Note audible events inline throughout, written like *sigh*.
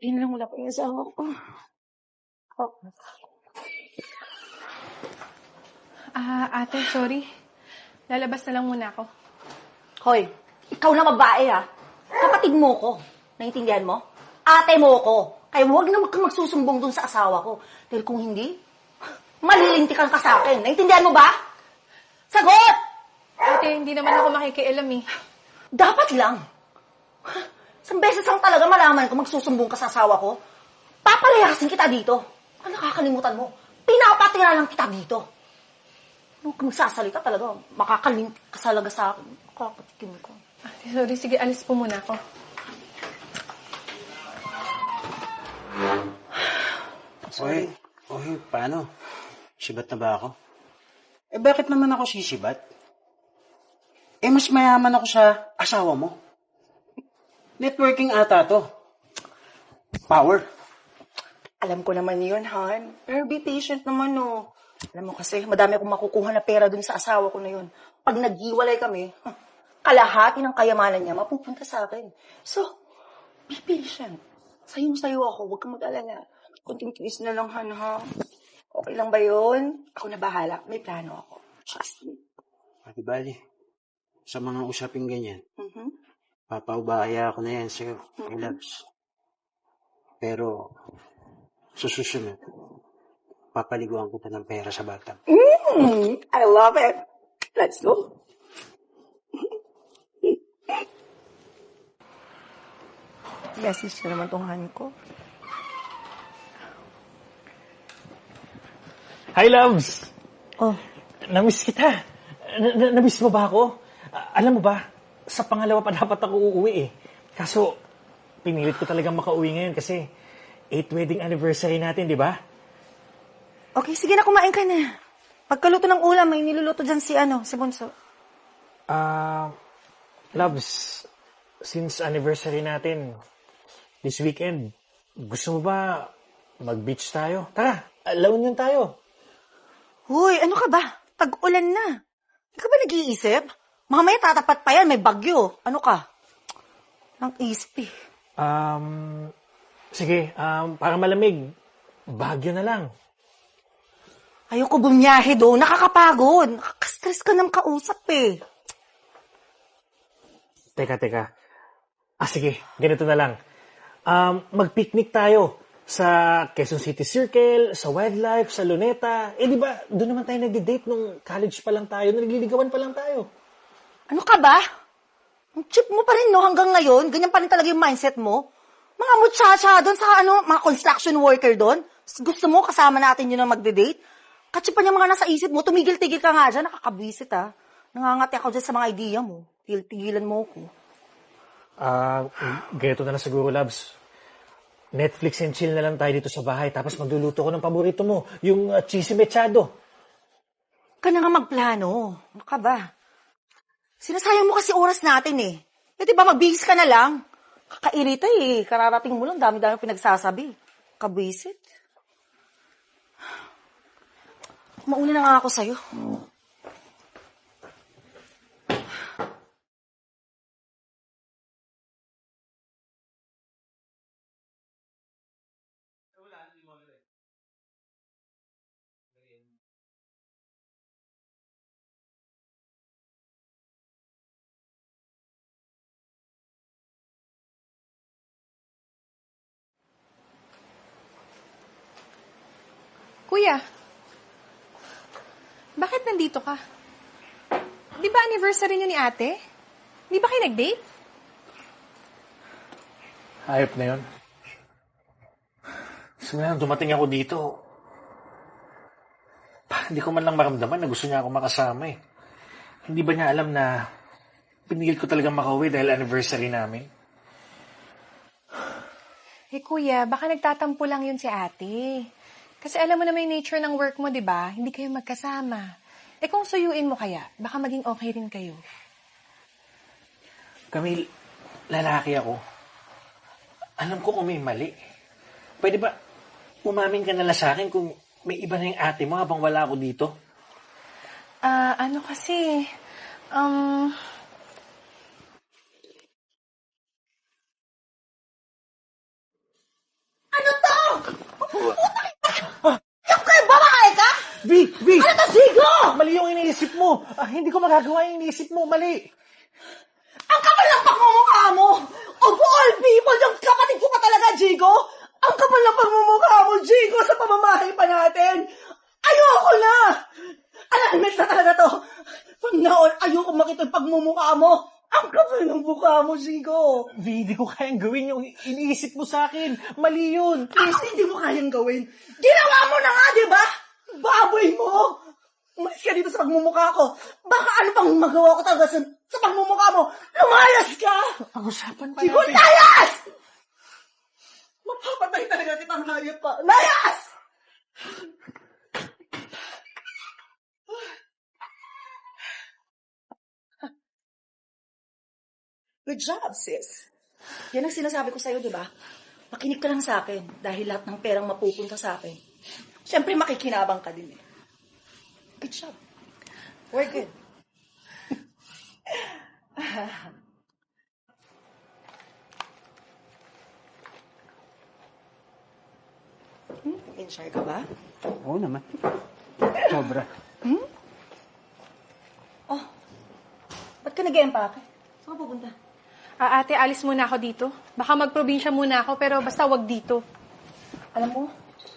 Yun lang wala pa yung asawa ko. Oh. Ah, ate, sorry. Lalabas na lang muna ako. Hoy, ikaw na babae ha. Kapatid mo ko. Naintindihan mo? Ate mo ko. Kaya huwag na kang magsusumbong dun sa asawa ko. Dahil kung hindi, malilintikan ka sa akin. Naintindihan mo ba? Sagot! Ate, hindi naman ako makikialam eh. Dapat lang. Isang beses lang talaga malaman kung magsusumbong ka sa asawa ko. Papalayasin kita dito. Ano nakakalimutan mo? Pinapatira lang kita dito. Ano kung magsasalita talaga, makakalim ka talaga sa akin. Kakatikim ko. Ate, sorry. Sige, alis po muna ako. Oy, oy, paano? Sibat na ba ako? Eh, bakit naman ako sisibat? Eh, mas mayaman ako sa asawa mo. Networking ata to. Power. Alam ko naman yun, Han. Pero be patient naman, no. Alam mo kasi, madami akong makukuha na pera dun sa asawa ko na yun. Pag naghiwalay kami, huh, kalahati ng kayamanan niya mapupunta sa akin. So, be patient. Sayong-sayo ako, huwag kang mag-alala. Kunting tiis na lang, Han, ha? Okay lang ba yun? Ako na bahala. May plano ako. Trust me. Ate Bali, sa mga usaping ganyan, Mhm. papaubaya ako na yan sa'yo, my loves. Pero, sa susunod, papaliguan ko pa ng pera sa bata. Mm, I love it. Let's go. Message na naman tong Han ko. Hi, loves! Oh, Namiss kita. Na- na- namiss mo ba ako? Alam mo ba, sa pangalawa pa *laughs* dapat ako uuwi eh. Kaso, pinilit ko talagang makauwi ngayon kasi 8th wedding anniversary natin, di ba? okay, sige na, kumain ka na. Pagkaluto ng ulam, may niluluto dyan si ano, si Bunso. Ah, loves, since anniversary natin, this weekend, gusto mo ba mag-beach tayo? Tara, La Union tayo. Huy, ano ka ba? Tag-ulan na. Hindi ka ba nag-iisip? Mamaya tatapat pa yan, may bagyo. Ano ka? Ang isip eh. Um, sige, um, para malamig, Baguio na lang. Ayoko bumiyahe doon. Nakakapagod. Nakakastress ka ng kausap eh. Teka, teka. Ah, sige. Ganito na lang. Um, mag-picnic tayo sa Quezon City Circle, sa Wildlife, sa Luneta. Eh, di ba, doon naman tayo nag-date nung college pa lang tayo, nagliligawan pa lang tayo. Ano ka ba? Ang cheap mo pa rin, no? Hanggang ngayon, ganyan pa rin talaga yung mindset mo. Mga muchacha doon sa ano, mga construction worker doon. Gusto mo kasama natin yun na magde-date? Katsipan yung mga nasa isip mo, tumigil-tigil ka nga dyan, nakakabwisit ah. Nangangati ako dyan sa mga idea mo. Tigil-tigilan mo ako. Ah, ganito na lang siguro, Labs. Netflix and chill na lang tayo dito sa bahay, tapos magluluto ko ng paborito mo, yung uh, cheesy mechado. Ka na nga magplano. Ano ka ba? Sinasayang mo kasi oras natin eh. Eh di ba magbihis ka na lang? Kakairita eh. Kararating mo lang, dami-dami pinagsasabi. Kabwisit. Mauna na nga ako sa'yo. Kuya, bakit nandito ka? Di ba anniversary niyo ni ate? Di ba kayo nag-date? Hayop na yun. Simula nang dumating ako dito, pa, hindi ko man lang maramdaman na gusto niya ako makasama eh. Hindi ba niya alam na pinigil ko talaga makauwi dahil anniversary namin? Eh kuya, baka nagtatampo lang yun si ate. Kasi alam mo naman yung nature ng work mo, di ba? Hindi kayo magkasama. Eh kung suyuin mo kaya, baka maging okay rin kayo. Camille, lalaki ako. Alam ko kung may mali. Pwede ba umamin ka na lang sa akin kung may iba na yung ate mo habang wala ako dito? Ah, ano kasi, um, mo. Ah, hindi ko magagawa yung iniisip mo. Mali. Ang kapal ng pagmumukha mo! Of all people, yung kapatid ko pa talaga, Jigo! Ang kapal ng pagmumukha mo, Jigo, sa pamamahay pa natin! Ayoko na! Alamit na talaga to! From now on, ayoko makita yung pagmumukha mo! Ang kapal ng mukha mo, Jigo! Vi, hindi ko kayang gawin yung iniisip mo sa akin. Mali yun. Please, hindi mo kayang gawin. Ginawa mo na nga, di ba? Baboy mo! Umalis ka dito sa pagmumukha ko. Baka ano pang magawa ko talaga sa, sa pagmumukha mo. Lumayas ka! Pag-usapan pa Jigo, natin. layas! Mapapatay talaga kitang hayop pa. Layas! Good job, sis. Yan ang sinasabi ko sa'yo, di ba? Makinig ka lang sa akin dahil lahat ng perang mapupunta sa akin. Siyempre, makikinabang ka din eh. Good job. We're good. Hmm? Enjoy ka ba? Oo naman. Sobra. Oh, ba't ka nag-empake? Saan ka pupunta? Ah, ate, alis muna ako dito. Baka magprobinsya muna ako, pero basta wag dito. Alam mo,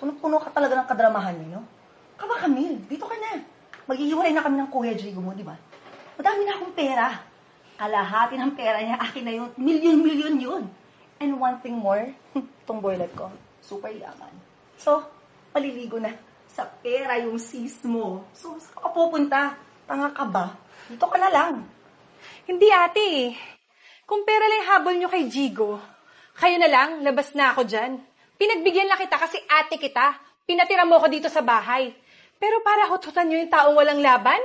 puno-puno ka talaga ng kadramahan niyo. Kaba Camille, dito ka na. Maghihiwalay na kami ng Kuya Jigo mo, di ba? Madami na akong pera. Kalahati ng pera niya, akin na yun. Milyon-milyon yun. And one thing more, *laughs* itong boylet ko, super yaman. So, maliligo na sa pera yung sis mo. So, saan ka pupunta? Tanga ka ba? Dito ka na lang. Hindi, ate. Kung pera lang habol nyo kay Jigo, kayo na lang, labas na ako dyan. Pinagbigyan lang kita kasi ate kita. Pinatira mo ako dito sa bahay. Pero para hututan nyo yung taong walang laban?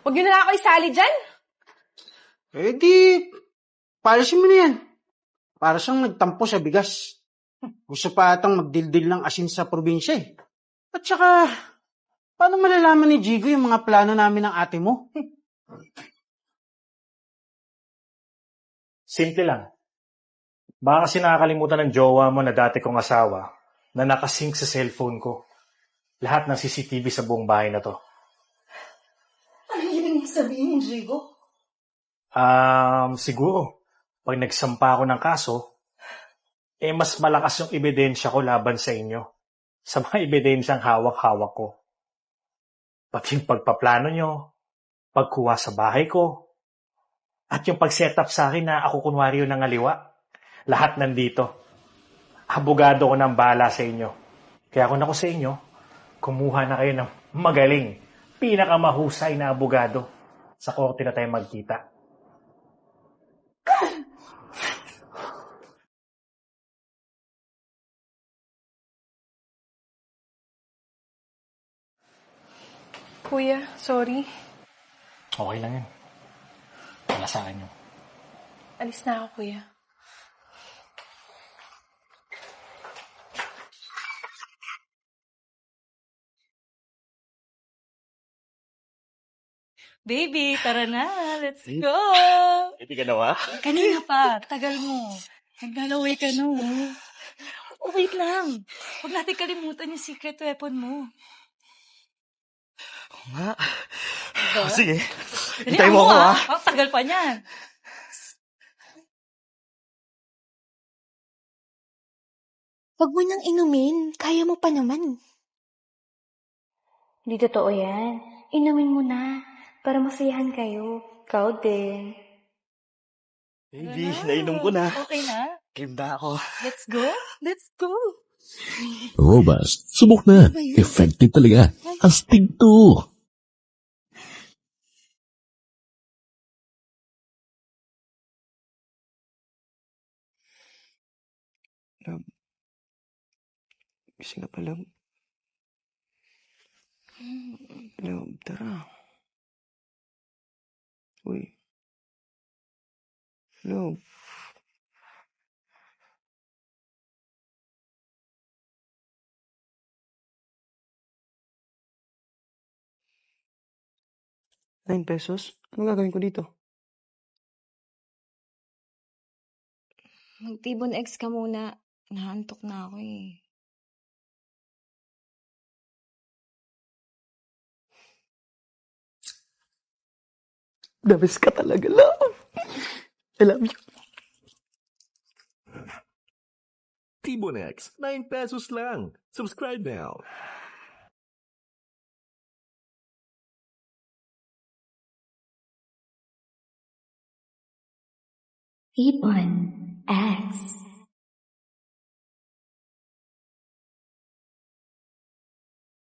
Huwag nyo na lang ako isali dyan. Eh di, palisin mo na yan. Para siyang nagtampo sa bigas. Gusto pa atang magdildil ng asin sa probinsya eh. At saka, paano malalaman ni Jigo yung mga plano namin ng ate mo? Simple lang. Baka kasi nakakalimutan ng jowa mo na dati kong asawa na nakasync sa cellphone ko. Lahat ng CCTV sa buong bahay na to. Ano yung ibig sabihin, Jigo? Um, siguro, pag nagsampa ako ng kaso, eh mas malakas yung ebidensya ko laban sa inyo. Sa mga *laughs* ebidensyang hawak-hawak ko. Pati yung pagpaplano nyo, pagkuha sa bahay ko, at yung pag-set up sa akin na ako kunwari yung nangaliwa. Lahat nandito. Abogado ko ng bala sa inyo. Kaya kung ako sa inyo, kumuha na kayo ng magaling, pinakamahusay na abogado. Sa korte na tayo magkita. Kuya, sorry. Okay lang yun. Wala sa akin yun. Alis na ako, kuya. Baby, tara na. Let's go. Hindi ka nawa? Kanina pa. *laughs* Tagal mo. Naglalaway ka no. Oh, wait lang. Huwag natin kalimutan yung secret weapon mo. nga. Diba? Sige. Dali, Hintayin mo ako, ah. ah. Oh, tagal pa niyan. Huwag mo nang inumin. Kaya mo pa naman. Hindi totoo yan. Inumin mo na. Para masayahan kayo. Ikaw din. Baby, na. nainom ko na. Okay na. Game na ako. Let's go. Let's go. Robust. Subok na. Effective talaga. Astig to. Gising na pala. Love, tara. Uy. Love. Nine pesos? Ano gagawin ko dito? Magtibon X ka muna. Nahantok na ako eh. Best ka talaga, love. I love you. Tibonex, 9 pesos lang. Subscribe now. Ibon X.